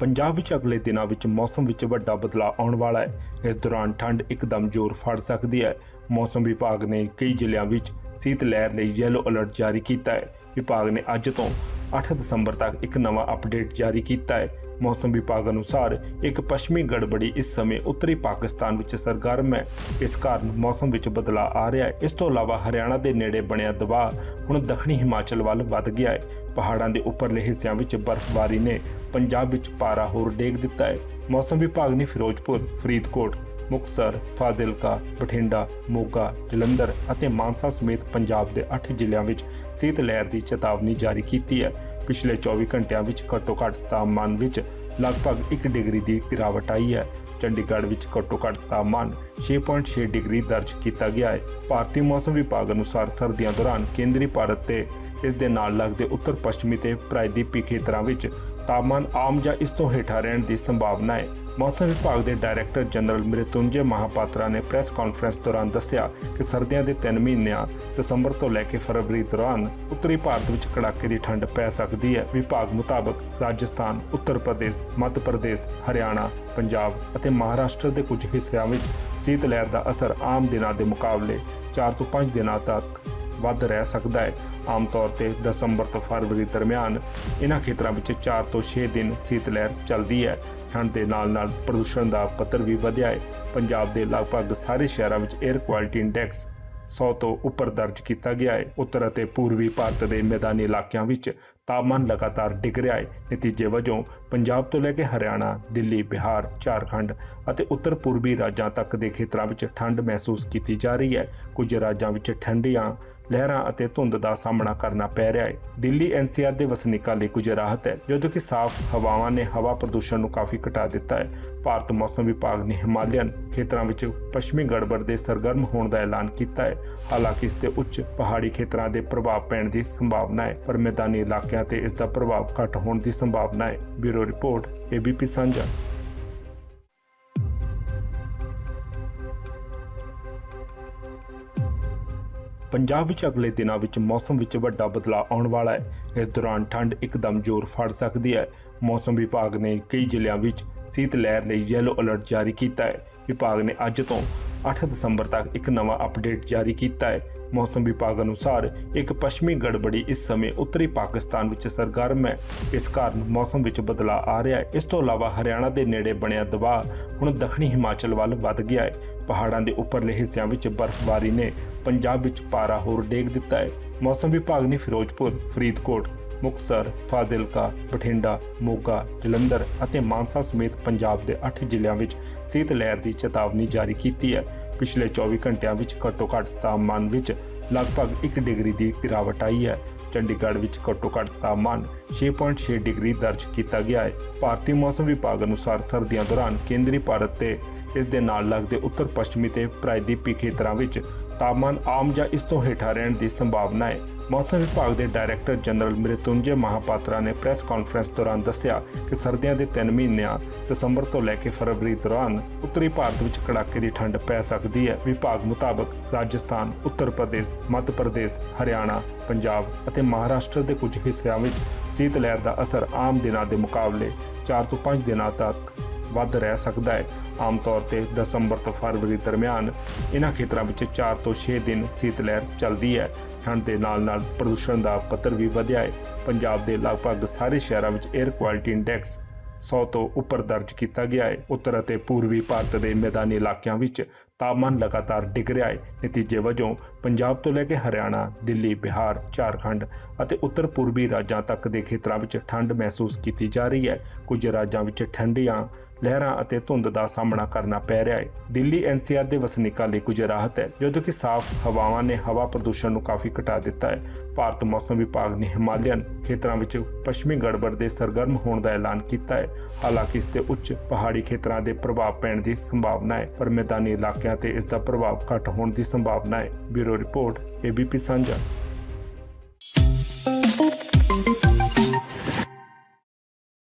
ਪੰਜਾਬ ਵਿੱਚ ਅਗਲੇ ਦਿਨਾਂ ਵਿੱਚ ਮੌਸਮ ਵਿੱਚ ਵੱਡਾ ਬਦਲਾਅ ਆਉਣ ਵਾਲਾ ਹੈ। ਇਸ ਦੌਰਾਨ ਠੰਡ ਇੱਕਦਮ ਜ਼ੋਰ ਫੜ ਸਕਦੀ ਹੈ। ਮੌਸਮ ਵਿਭਾਗ ਨੇ ਕਈ ਜ਼ਿਲ੍ਹਿਆਂ ਵਿੱਚ ਸੀਤ ਲਹਿਰ ਲਈ ਯੈਲੋ ਅਲਰਟ ਜਾਰੀ ਕੀਤਾ ਹੈ। ਵਿਭਾਗ ਨੇ ਅੱਜ ਤੋਂ 8 ਦਸੰਬਰ ਤੱਕ ਇੱਕ ਨਵਾਂ ਅਪਡੇਟ ਜਾਰੀ ਕੀਤਾ ਹੈ। ਮੌਸਮ ਵਿਭਾਗ ਅਨੁਸਾਰ ਇੱਕ ਪੱਛਮੀ ਗੜਬੜੀ ਇਸ ਸਮੇਂ ਉੱਤਰੀ ਪਾਕਿਸਤਾਨ ਵਿੱਚ ਸਰਗਰਮ ਹੈ। ਇਸ ਕਾਰਨ ਮੌਸਮ ਵਿੱਚ ਬਦਲਾਅ ਆ ਰਿਹਾ ਹੈ। ਇਸ ਤੋਂ ਇਲਾਵਾ ਹਰਿਆਣਾ ਦੇ ਨੇੜੇ ਬਣਿਆ ਦਬਾਅ ਹੁਣ ਦੱਖਣੀ ਹਿਮਾਚਲ ਵੱਲ ਵੱਧ ਗਿਆ ਹੈ। ਪਹਾੜਾਂ ਦੇ ਉੱਪਰਲੇ ਹਿੱਸਿਆਂ ਵਿੱਚ ਬਰਫ਼ਬਾਰੀ ਨੇ ਪੰਜਾਬ ਵਿੱਚ ਪਾਰਾ ਹੋਰ ਡੇਗ ਦਿੱਤਾ ਹੈ। ਮੌਸਮ ਵਿਭਾਗ ਨੇ ਫਿਰੋਜ਼ਪੁਰ, ਫਰੀਦਕੋਟ ਮੁਕਤਸਰ, ਫਾਜ਼ਿਲਕਾ, ਬਠਿੰਡਾ, ਮੋਗਾ, ਜਲੰਧਰ ਅਤੇ ਮਾਨਸਾ ਸਮੇਤ ਪੰਜਾਬ ਦੇ 8 ਜ਼ਿਲ੍ਹਿਆਂ ਵਿੱਚ ਸੀਤ ਲਹਿਰ ਦੀ ਚੇਤਾਵਨੀ ਜਾਰੀ ਕੀਤੀ ਹੈ। ਪਿਛਲੇ 24 ਘੰਟਿਆਂ ਵਿੱਚ ਘੱਟੋ-ਘੱਟ ਤਾਪਮਾਨ ਵਿੱਚ ਲਗਭਗ 1 ਡਿਗਰੀ ਦੀ ਗਿਰਾਵਟ ਆਈ ਹੈ। ਚੰਡੀਗੜ੍ਹ ਵਿੱਚ ਘੱਟੋ-ਘੱਟ ਤਾਪਮਾਨ 6.6 ਡਿਗਰੀ ਦਰਜ ਕੀਤਾ ਗਿਆ ਹੈ। ਭਾਰਤੀ ਮੌਸਮ ਵਿਭਾਗ ਅਨੁਸਾਰ ਸਰਦੀਆਂ ਦੌਰਾਨ ਕੇਂਦਰੀ ਭਾਰਤ ਤੇ ਇਸ ਦੇ ਨਾਲ ਲੱਗਦੇ ਉੱਤਰ ਪੱਛਮੀ ਤੇ ਪ੍ਰਾਇਦੀਪੀ ਖੇਤਰਾਂ ਵਿੱਚ ਤਾਪਮਾਨ ਆਮ ਜਾਂ ਇਸ ਤੋਂ ਹੇਠਾਂ ਰਹਿਣ ਦੀ ਸੰਭਾਵਨਾ ਹੈ। ਮੌਸਮ ਵਿਭਾਗ ਦੇ ਡਾਇਰੈਕਟਰ ਜਨਰਲ ਮ੍ਰਿਤੁੰਜੇ ਮਹਾਪਾਤਰਾ ਨੇ ਪ੍ਰੈਸ ਕਾਨਫਰੰਸ ਦੌਰਾਨ ਦੱਸਿਆ ਕਿ ਸਰਦੀਆਂ ਦੇ 3 ਮਹੀਨਿਆਂ ਦਸੰਬਰ ਤੋਂ ਲੈ ਕੇ ਫਰਵਰੀ ਦੌਰਾਨ ਉੱਤਰੀ ਭਾਰਤ ਵਿੱਚ ਕੜਾਕੇ ਦੀ ਠੰਡ ਪੈ ਸਕਦੀ ਹੈ। ਵਿਭਾਗ ਮੁਤਾਬਕ ਰਾਜਸਥਾਨ, ਉੱਤਰ ਪ੍ਰਦੇਸ਼, ਮੱਧ ਪ੍ਰਦੇਸ਼, ਹਰਿਆਣਾ, ਪੰਜਾਬ ਅਤੇ ਮਹਾਰਾਸ਼ਟਰ ਦੇ ਕੁਝ ਹਿੱਸਿਆਂ ਵਿੱਚ ਸੀਤ ਲਹਿਰ ਦਾ ਅਸਰ ਆਮ ਦਿਨਾਂ ਦੇ ਮੁਕਾਬਲੇ 4 ਤੋਂ 5 ਦਿਨਾਂ ਤੱਕ ਵੱਧ ਰਹਿ ਸਕਦਾ ਹੈ। ਆਮ ਤੌਰ ਤੇ ਦਸੰਬਰ ਤੋਂ ਫਰਵਰੀ ਦਰਮਿਆਨ ਇਹਨਾਂ ਖੇਤਰਾਂ ਵਿੱਚ 4 ਤੋਂ 6 ਦਿਨ ਸੀਤ ਲਹਿਰ ਚੱਲਦੀ ਹੈ। ਠੰਡ ਦੇ ਨਾਲ-ਨਾਲ ਪ੍ਰਦੂਸ਼ਣ ਦਾ ਪੱਧਰ ਵੀ ਵਧਿਆ ਹੈ। ਪੰਜਾਬ ਦੇ ਲਗਭਗ ਸਾਰੇ ਸ਼ਹਿਰਾਂ ਵਿੱਚ 에ਅਰ ਕੁਆਲਿਟੀ ਇੰਡੈਕਸ 100 ਤੋਂ ਉੱਪਰ ਦਰਜ ਕੀਤਾ ਗਿਆ ਹੈ। ਉੱਤਰ ਅਤੇ ਪੂਰਬੀ ਭਾਰਤ ਦੇ ਮੈਦਾਨੀ ਇਲਾਕਿਆਂ ਵਿੱਚ ਤਾਪਮਾਨ ਲਗਾਤਾਰ ਡਿੱਗ ਰਿਹਾ ਹੈ। ਨਤੀਜੇ ਵਜੋਂ ਪੰਜਾਬ ਤੋਂ ਲੈ ਕੇ ਹਰਿਆਣਾ, ਦਿੱਲੀ, ਬਿਹਾਰ, ਝਾਰਖੰਡ ਅਤੇ ਉੱਤਰ ਪੂਰਬੀ ਰਾਜਾਂ ਤੱਕ ਦੇ ਖੇਤਰਾਂ ਵਿੱਚ ਠੰਡ ਮਹਿਸੂਸ ਕੀਤੀ ਜਾ ਰਹੀ ਹੈ। ਕੁਝ ਰਾਜਾਂ ਵਿੱਚ ਠੰਡੀਆਂ ਲਹਿਰਾਂ ਅਤੇ ਧੁੰਦ ਦਾ ਸਾਹਮਣਾ ਕਰਨਾ ਪੈ ਰਿਹਾ ਹੈ। ਦਿੱਲੀ ਐਨਸੀਆਰ ਦੇ ਵਸਨੀਕਾਂ ਲਈ ਕੁਝ ਰਾਹਤ ਹੈ, ਜਦੋਂ ਕਿ ਸਾਫ਼ ਹਵਾਵਾਂ ਨੇ ਹਵਾ ਪ੍ਰਦੂਸ਼ਣ ਨੂੰ ਕਾਫੀ ਘਟਾ ਦਿੱਤਾ ਹੈ। ਭਾਰਤ ਮੌਸਮ ਵਿਭਾਗ ਨੇ ਹਿਮਾਲਿਅਨ ਖੇਤਰਾਂ ਵਿੱਚ ਪੱਛਮੀ ਗੜਬੜ ਦੇ ਸਰਗਰਮ ਹੋਣ ਦਾ ਐਲਾਨ ਕੀਤਾ ਹੈ। ਹਾਲਾਂਕਿ ਇਸ ਤੇ ਉੱਚ ਪਹਾੜੀ ਖੇਤਰਾਂ ਦੇ ਪ੍ਰਭਾਵ ਪੈਣ ਦੀ ਸੰਭਾਵਨਾ ਹੈ, ਪਰ ਮੈਦਾਨੀ ਇਲਾਕਿਆਂ ਤੇ ਇਸ ਦਾ ਪ੍ਰਭਾਵ ਘੱਟ ਹੋਣ ਦੀ ਸੰਭਾਵਨਾ ਹੈ। ਬਿਊਰੋ ਰਿਪੋਰਟ ਏਬੀਪੀ ਸਾਂਝਾ। ਪੰਜਾਬ ਵਿੱਚ ਅਗਲੇ ਦਿਨਾਂ ਵਿੱਚ ਮੌਸਮ ਵਿੱਚ ਵੱਡਾ ਬਦਲਾਅ ਆਉਣ ਵਾਲਾ ਹੈ। ਇਸ ਦੌਰਾਨ ਠੰਡ ਇੱਕਦਮ ਜ਼ੋਰ ਫੜ ਸਕਦੀ ਹੈ। ਮੌਸਮ ਵਿਭਾਗ ਨੇ ਕਈ ਜ਼ਿਲ੍ਹਿਆਂ ਵਿੱਚ ਸੀਤ ਲਹਿਰ ਲਈ ਯੈਲੋ ਅਲਰਟ ਜਾਰੀ ਕੀਤਾ ਹੈ। ਵਿਭਾਗ ਨੇ ਅੱਜ ਤੋਂ 8 ਦਸੰਬਰ ਤੱਕ ਇੱਕ ਨਵਾਂ ਅਪਡੇਟ ਜਾਰੀ ਕੀਤਾ ਹੈ। ਮੌਸਮ ਵਿਭਾਗ ਅਨੁਸਾਰ ਇੱਕ ਪੱਛਮੀ ਗੜਬੜੀ ਇਸ ਸਮੇਂ ਉੱਤਰੀ ਪਾਕਿਸਤਾਨ ਵਿੱਚ ਸਰਗਰਮ ਹੈ। ਇਸ ਕਾਰਨ ਮੌਸਮ ਵਿੱਚ ਬਦਲਾਅ ਆ ਰਿਹਾ ਹੈ। ਇਸ ਤੋਂ ਇਲਾਵਾ ਹਰਿਆਣਾ ਦੇ ਨੇੜੇ ਬਣਿਆ ਦਬਾਅ ਹੁਣ ਦੱਖਣੀ ਹਿਮਾਚਲ ਵੱਲ ਵੱਧ ਗਿਆ ਹੈ। ਪਹਾੜਾਂ ਦੇ ਉੱਪਰਲੇ ਹਿੱਸਿਆਂ ਵਿੱਚ ਬਰਫ਼ਬਾਰੀ ਨੇ ਪੰਜਾਬ ਵਿੱਚ ਪਾਰਾ ਹੋਰ ਡੇਗ ਦਿੱਤਾ ਹੈ। ਮੌਸਮ ਵਿਭਾਗ ਨੇ ਫਿਰੋਜ਼ਪੁਰ, ਫਰੀਦਕੋਟ ਮੁਕਤਸਰ, ਫਾਜ਼ਿਲਕਾ, ਬਠਿੰਡਾ, ਮੋਗਾ, ਜਲੰਧਰ ਅਤੇ ਮਾਨਸਾ ਸਮੇਤ ਪੰਜਾਬ ਦੇ 8 ਜ਼ਿਲ੍ਹਿਆਂ ਵਿੱਚ ਸੀਤ ਲਹਿਰ ਦੀ ਚੇਤਾਵਨੀ ਜਾਰੀ ਕੀਤੀ ਹੈ। ਪਿਛਲੇ 24 ਘੰਟਿਆਂ ਵਿੱਚ ਘੱਟੋ-ਘੱਟ ਤਾਪਮਾਨ ਵਿੱਚ ਲਗਭਗ 1 ਡਿਗਰੀ ਦੀ ਗਿਰਾਵਟ ਆਈ ਹੈ। ਚੰਡੀਗੜ੍ਹ ਵਿੱਚ ਘੱਟੋ-ਘੱਟ ਤਾਪਮਾਨ 6.6 ਡਿਗਰੀ ਦਰਜ ਕੀਤਾ ਗਿਆ ਹੈ। ਭਾਰਤੀ ਮੌਸਮ ਵਿਭਾਗ ਅਨੁਸਾਰ ਸਰਦੀਆਂ ਦੌਰਾਨ ਕੇਂਦਰੀ ਭਾਰਤ ਤੇ ਇਸ ਦੇ ਨਾਲ ਲੱਗਦੇ ਉੱਤਰ ਪੱਛਮੀ ਤੇ ਪ੍ਰਾਇਦੀਪੀ ਖੇਤਰਾਂ ਵਿੱਚ ਤਾਪਮਾਨ ਆਮ ਜਾਂ ਇਸ ਤੋਂ ਹੇਠਾਂ ਰਹਿਣ ਦੀ ਸੰਭਾਵਨਾ ਹੈ। ਮੌਸਮ ਵਿਭਾਗ ਦੇ ਡਾਇਰੈਕਟਰ ਜਨਰਲ ਮ੍ਰਿਤੁੰਜੇ ਮਹਾਪਾਤਰਾ ਨੇ ਪ੍ਰੈਸ ਕਾਨਫਰੰਸ ਦੌਰਾਨ ਦੱਸਿਆ ਕਿ ਸਰਦੀਆਂ ਦੇ 3 ਮਹੀਨਿਆਂ ਦਸੰਬਰ ਤੋਂ ਲੈ ਕੇ ਫਰਵਰੀ ਦੌਰਾਨ ਉੱਤਰੀ ਭਾਰਤ ਵਿੱਚ ਕੜਾਕੇ ਦੀ ਠੰਡ ਪੈ ਸਕਦੀ ਹੈ। ਵਿਭਾਗ ਮੁਤਾਬਕ ਰਾਜਸਥਾਨ, ਉੱਤਰ ਪ੍ਰਦੇਸ਼, ਮੱਧ ਪ੍ਰਦੇਸ਼, ਹਰਿਆਣਾ, ਪੰਜਾਬ ਅਤੇ ਮਹਾਰਾਸ਼ਟਰ ਦੇ ਕੁਝ ਹਿੱਸਿਆਂ ਵਿੱਚ ਸੀਤ ਲਹਿਰ ਦਾ ਅਸਰ ਆਮ ਦਿਨਾਂ ਦੇ ਮੁਕਾਬਲੇ 4 ਤੋਂ 5 ਦਿਨਾਂ ਤੱਕ ਵੱਧ ਰਹਿ ਸਕਦਾ ਹੈ। ਆਮ ਤੌਰ ਤੇ ਦਸੰਬਰ ਤੋਂ ਫਰਵਰੀ ਦਰਮਿਆਨ ਇਹਨਾਂ ਖੇਤਰਾਂ ਵਿੱਚ 4 ਤੋਂ 6 ਦਿਨ ਸੀਤ ਲਹਿਰ ਚੱਲਦੀ ਹੈ। ਠੰਡ ਦੇ ਨਾਲ-ਨਾਲ ਪ੍ਰਦੂਸ਼ਣ ਦਾ ਪੱਧਰ ਵੀ ਵਧਿਆ ਹੈ। ਪੰਜਾਬ ਦੇ ਲਗਭਗ ਸਾਰੇ ਸ਼ਹਿਰਾਂ ਵਿੱਚ 에ਅਰ ਕੁਆਲਿਟੀ ਇੰਡੈਕਸ 100 ਤੋਂ ਉੱਪਰ ਦਰਜ ਕੀਤਾ ਗਿਆ ਹੈ। ਉੱਤਰ ਅਤੇ ਪੂਰਬੀ ਭਾਰਤ ਦੇ ਮੈਦਾਨੀ ਇਲਾਕਿਆਂ ਵਿੱਚ ਤਾਪਮਾਨ ਲਗਾਤਾਰ ਡਿੱਗ ਰਿਹਾ ਹੈ। ਨਤੀਜੇ ਵਜੋਂ ਪੰਜਾਬ ਤੋਂ ਲੈ ਕੇ ਹਰਿਆਣਾ, ਦਿੱਲੀ, ਬਿਹਾਰ, ਝਾਰਖੰਡ ਅਤੇ ਉੱਤਰ ਪੂਰਬੀ ਰਾਜਾਂ ਤੱਕ ਦੇ ਖੇਤਰਾਂ ਵਿੱਚ ਠੰਡ ਮਹਿਸੂਸ ਕੀਤੀ ਜਾ ਰਹੀ ਹੈ। ਕੁਝ ਰਾਜਾਂ ਵਿੱਚ ਠੰਡੀਆਂ ਲਹਿਰਾਂ ਅਤੇ ਧੁੰਦ ਦਾ ਸਾਹਮਣਾ ਕਰਨਾ ਪੈ ਰਿਹਾ ਹੈ। ਦਿੱਲੀ ਐਨਸੀਆਰ ਦੇ ਵਸਨੀਕਾਂ ਲਈ ਕੁਝ ਰਾਹਤ ਹੈ, ਜਦੋਂ ਕਿ ਸਾਫ਼ ਹਵਾਵਾਂ ਨੇ ਹਵਾ ਪ੍ਰਦੂਸ਼ਣ ਨੂੰ ਕਾਫੀ ਘਟਾ ਦਿੱਤਾ ਹੈ। ਭਾਰਤ ਮੌਸਮ ਵਿਭਾਗ ਨੇ ਹਿਮਾਲਿਅਨ ਖੇਤਰਾਂ ਵਿੱਚ ਪੱਛਮੀ ਗੜਬੜ ਦੇ ਸਰਗਰਮ ਹੋਣ ਦਾ ਐਲਾਨ ਕੀਤਾ ਹੈ। ਹਾਲਾਂਕਿ ਇਸ ਤੇ ਉੱਚ ਪਹਾੜੀ ਖੇਤਰਾਂ ਦੇ ਪ੍ਰਭਾਵ ਪੈਣ ਦੀ ਸੰਭਾਵਨਾ ਹੈ, ਪਰ ਮੈਦਾਨੀ ਇਲਾਕਿਆਂ ਤੇ ਇਸ ਦਾ ਪ੍ਰਭਾਵ ਘੱਟ ਹੋਣ ਦੀ ਸੰਭਾਵਨਾ ਹੈ। ਬਿਊਰੋ ਰਿਪੋਰਟ ਏਬੀਪੀ ਸਾਂਝਾ।